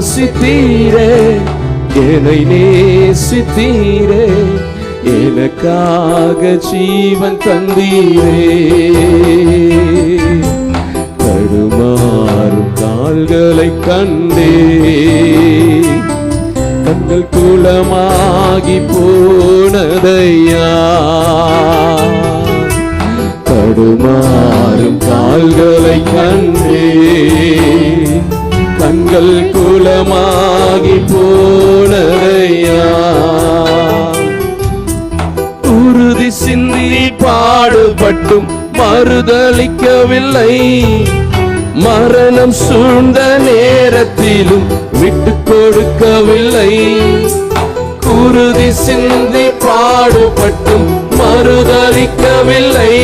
யோசித்தீரே. என்னை நேசித்தீரே. எனக்காக ஜீவன் தந்தீரே. தடுமாறும் கால்களை கண்டே. கண்கள் குளமாகி போனதையா. தடுமாறும் கால்களை கண்டே. கண்கள் குலமாகி போனதையா? உறுதி சிந்தி பாடுபட்டும் மறுதளிக்கவில்லை. மரணம் சூழ்ந்த நேரத்திலும் விட்டு கொடுக்கவில்லை. குருதி சிந்தி பாடுபட்டும் மறுதளிக்கவில்லை.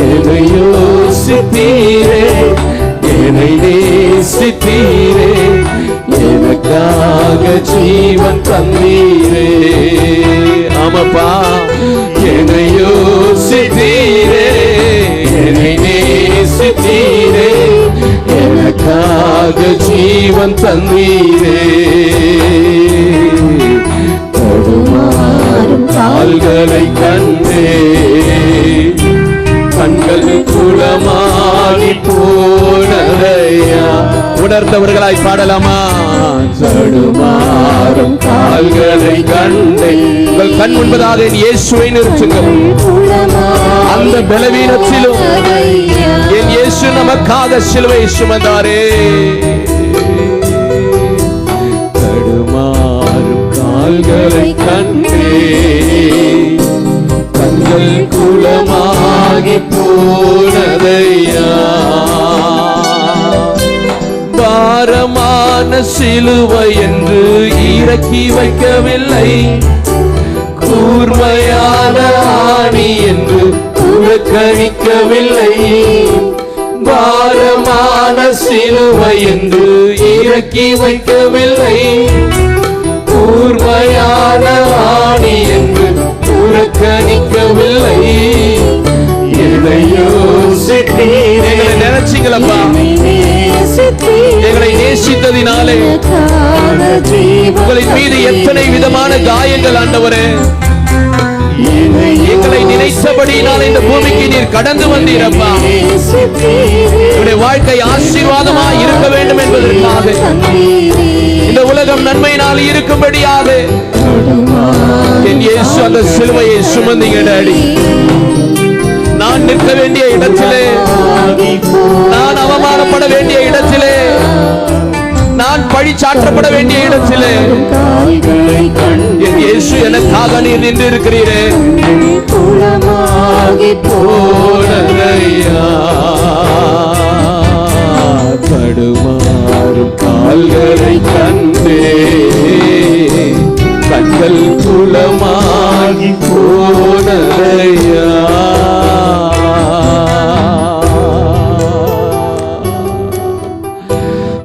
என்னை யோசித்தீரே என்னை நேசித்தீரே எனக்காக ஜீவன் தந்தீரே. ஆமாப்பா என்னை யோசித்தீரே என்னை நேசித்தீரே எனக்காக ஜீவன் தந்தீரே. தடுமாறும் கால்களை கண்டே குளமாகி போனதையா உணர்ந்தவர்களாய் பாடலாமா? தடுமாறும் கால்களை கண்டே. உங்கள் கண் முன்பதாக என் இயேசுவை நிறுத்துங்கள் அந்த பலவீனத்திலும் என் இயேசு நமக்காக சிலுவை சுமந்தாரே. பாரமான சிலுவை என்று இறக்கி வைக்கவில்லை. கூர்மையான ஆணி என்று புறக்கணிக்கவில்லை. பாரமான சிலுவை என்று இறக்கி வைக்கவில்லை. கூர்மையான ஆணி என்று புறக்கணிக்கவில்லை. எதையோ சிட்டீரே நினைச்சிங்களா நேசித்ததினாலே உங்களின் மீது எத்தனை விதமான காயங்கள் ஆண்டவரே. எங்களை நினைத்தபடியினால் இந்த பூமிக்கு நீர் கடந்து வந்தீரப்பா. என்னுடைய வாழ்க்கை ஆசீர்வாதமா இருக்க வேண்டும் என்பதற்காக. இந்த உலகம் நன்மையினால் இருக்கும்படியாக. என் இயேசு அந்த சிலுவையை சுமந்தீங்க அடி நான் நிற்க வேண்டிய இடத்திலே நான் அவமானப்பட வேண்டிய இடத்தில் பழி சாற்றப்பட வேண்டிய இடத்திலே என் இயேசு எனக்காக நீர் நின்று இருக்கிறீரே போனதையா? தடுமாறும் கால்களை கண்டே கண்கள் குளமா